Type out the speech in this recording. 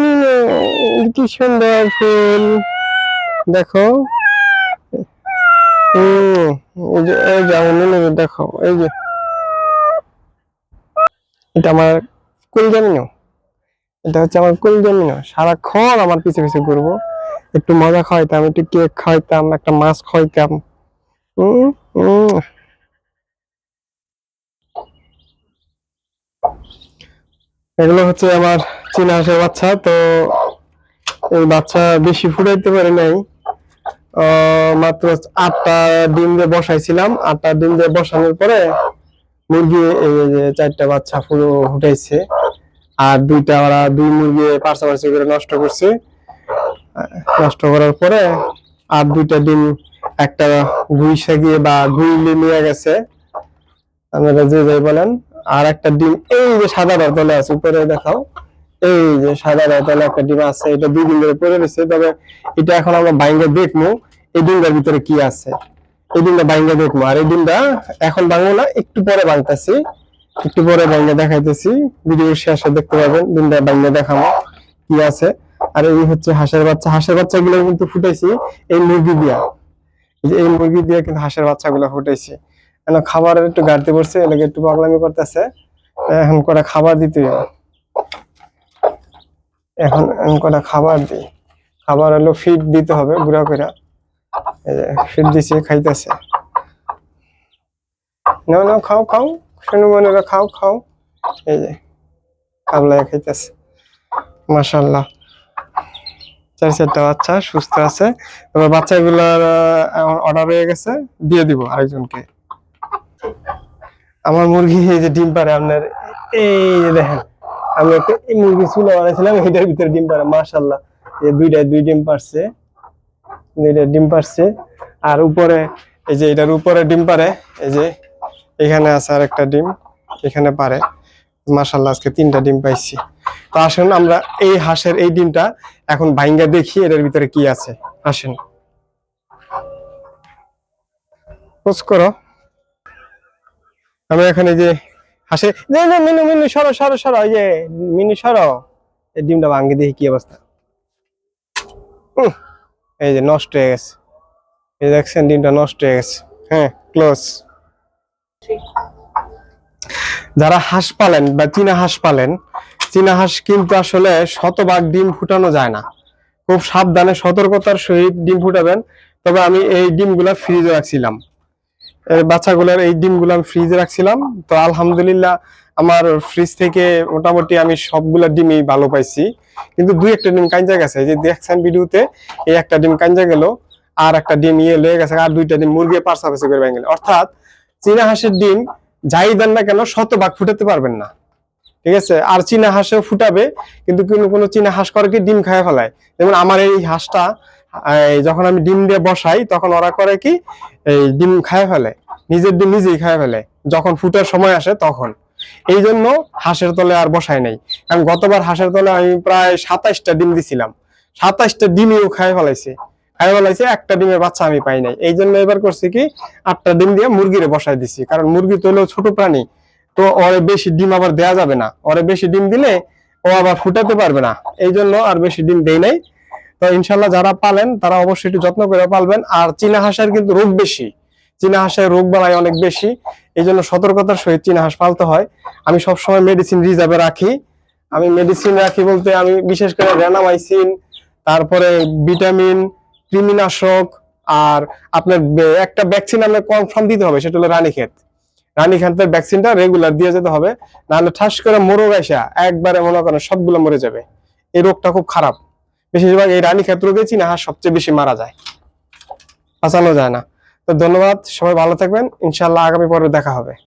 মিনু, কি সুন্দর ফুল। দেখো। হুম, এই যে এই দেখো এই যে। এটা আমার কুল জমিনো এটা হচ্ছে আমার কুল জমিনো সারাক্ষণ আমার পিছে পিছে ঘুরবো। একটু মজা খাওয়াইতাম একটু কেক খাওয়াইতাম একটা মাছ খাওয়াইতাম। উম, উম। এগুলো হচ্ছে আমার চীনা হাঁসের বাচ্চা, তো এই বাচ্চা বেশি ফুটাইতে পারে নাই। মাত্র আটটা ডিম দিয়ে বসাইছিলাম। আটটা ডিম দিয়ে বসানোর পরে মুরগি এই যে চারটা বাচ্চা পুরো ফুটাইছে। আর দুইটা ওরা দুই মুরগি পার্সাপার্সি করে নষ্ট করছে। নষ্ট করার পরে আর দুইটা ডিম একটা গুইসা গিয়ে বা গুইলে নিয়ে গেছে। আপনারা যে যাই বলেন। আর একটা ডিম, এই যে সাদা তলে আছে, উপরে দেখাও। এই যে সাদা তলে একটা ডিম আছে, এটা দুই দিন ধরে পড়ে রয়েছে, তবে এটা এখন আমরা বাইঙ্গা দেখব, এই ডিমটার ভিতরে কি আছে। এই ডিমটা বাইঙ্গা দেখব। আর এই ডিমটা এখন ভাঙবো না, একটু পরে ভাঙতেছি। একটু পরে বাইঙ্গা দেখাইতেছি, ভিডিও শেষে দেখতে পাবেন, ডিমটা বাইঙ্গা দেখাবো কি আছে। আর এই হচ্ছে হাঁসের বাচ্চা। হাঁসের বাচ্চাগুলো কিন্তু ফুটাইছি, এই মুরগি দিয়া। এই মুরগি দিয়ে কিন্তু হাঁসের বাচ্চাগুলো ফুটাইছি। এখন খাবারের একটু ঘাটতি পড়ছে এলাকা একটু পাগলামি করতেছে। এখন করে খাবার দিতে এখন এখন করে খাবার দিই। খাবার হলো ফিড দিতে হবে গুঁড়া করে। ফিড দিছে, খাইতেছে। না না খাও খাও। শুনু মনেরা, খাও খাও। এই যে কাবলায় খাইতেছে। মাশাল্লাহ চার চারটা বাচ্চা সুস্থ আছে। এবার বাচ্চাগুলোর অর্ডার হয়ে গেছে, দিয়ে দিব আরেকজনকে। আমার মুরগি, এই যে ডিম পারে আপনার, এই যে দেখেন আমি একটা এই মুরগি চুলা বানাইছিলাম এটার ভিতরে ডিম পারে মাশাল্লাহ এই দুইটা দুই ডিম পারছে দুইটা ডিম পারছে আর উপরে, এই যে এটার উপরে ডিম পারে এই যে এখানে আছে আর একটা ডিম, এখানে পারে মাশাল্লাহ আজকে তিনটা ডিম পাইছি। তো আসুন আমরা এই হাঁসের এই ডিমটা এখন ভাইঙ্গা দেখি, এটার ভিতরে কি আছে। আসেন। করো। আমি এখানে যে হাসে মিনু মিনু, সরো সরো সরো এই যে মিনু, সরো। এই ডিমটা ভাঙ্গে দেখি কি অবস্থা। এই যে নষ্ট হয়ে গেছে। এই দেখছেন, ডিমটা নষ্ট হয়ে গেছে। হ্যাঁ ক্লোজ। যারা হাঁস পালেন বা চীনা হাঁস পালেন, চীনা হাঁস কিন্তু আসলে শতভাগ ডিম ফুটানো যায় না। খুব সাবধানে সতর্কতার সহিত ডিম ফুটাবেন। তবে আমি এই ডিমগুলা ফ্রিজে রাখছিলাম। বাচ্চাগুলোর এই ডিমগুলো আমি ফ্রিজে রাখছিলাম। তো আলহামদুলিল্লাহ আমার ফ্রিজ থেকে মোটামুটি আমি সবগুলা ডিমই ভালো পাইছি। কিন্তু দুই একটা ডিম কাঞ্জা গেছে। যে দেখছেন ভিডিওতে, এই একটা ডিম কাঞ্জা গেল, আর একটা ডিম ইয়ে লেগে গেছে, আর দুইটা ডিম মুরগি পার্সাপাসি করে ভেঙে অর্থাৎ চীনা হাঁসের ডিম যাই দেন না কেন শতভাগ ফুটাতে পারবেন না। ঠিক আছে? আর চীনা হাঁসেও ফুটাবে, কিন্তু কোনো কোনো চীনা হাঁস করে কি ডিম খায় ফেলায়? যেমন আমার এই হাঁসটা যখন আমি ডিম দিয়ে বসাই, তখন ওরা করে কি, এই ডিম খায় ফেলে, নিজের ডিম নিজেই খায় ফেলে, যখন ফুটার সময় আসে তখন। এই জন্য হাঁসের তলে আর বসাই নাই। কারণ গতবার হাঁসের তলে আমি প্রায় সাতাইশটা ডিম দিছিলাম। সাতাইশটা ডিমইও খায় ফেলাইছে। খায় ফেলাইছে, একটা ডিমের বাচ্চা আমি পাই নাই। এই জন্য এবার করছি কি, আটটা ডিম দিয়ে মুরগিরে বসাই দিছি। কারণ মুরগি তো হলো ছোট প্রাণী, তো ওরে বেশি ডিম আবার দেয়া যাবে না। ওরে বেশি ডিম দিলে ও আবার ফুটাতে পারবে না। এই জন্য আর বেশি ডিম দেই নাই। তো ইনশাল্লাহ যারা পালেন, তারা অবশ্যই একটু যত্ন করে পালবেন। আর চীনা হাঁসের কিন্তু রোগ বেশি। চীনা হাঁসের রোগ বালাই অনেক বেশি। এই জন্য সতর্কতার সহিত চীনা হাঁস পালতে হয়। আমি সবসময় মেডিসিন রিজার্ভে রাখি। আমি মেডিসিন রাখি বলতে আমি বিশেষ করে র্যানামাইসিন তারপরে ভিটামিন কৃমিনাশক, আর আপনার একটা ভ্যাকসিন আপনার কনফার্ম দিতে হবে, সেটা হলো রানীক্ষেত রানীক্ষেতের ভ্যাকসিনটা রেগুলার দিয়ে যেতে হবে। নাহলে ঠাস করে মোরগ আসা একবারে মনে করেন সবগুলো মরে যাবে। এই রোগটা খুব খারাপ। বেশিরভাগ এই রানীক্ষেত রোগে চীনা হাঁস সবচেয়ে বেশি মারা যায়। বাঁচানো যায় না। তো ধন্যবাদ, সবাই ভালো থাকবেন। ইনশাল্লাহ আগামী পর্বে দেখা হবে।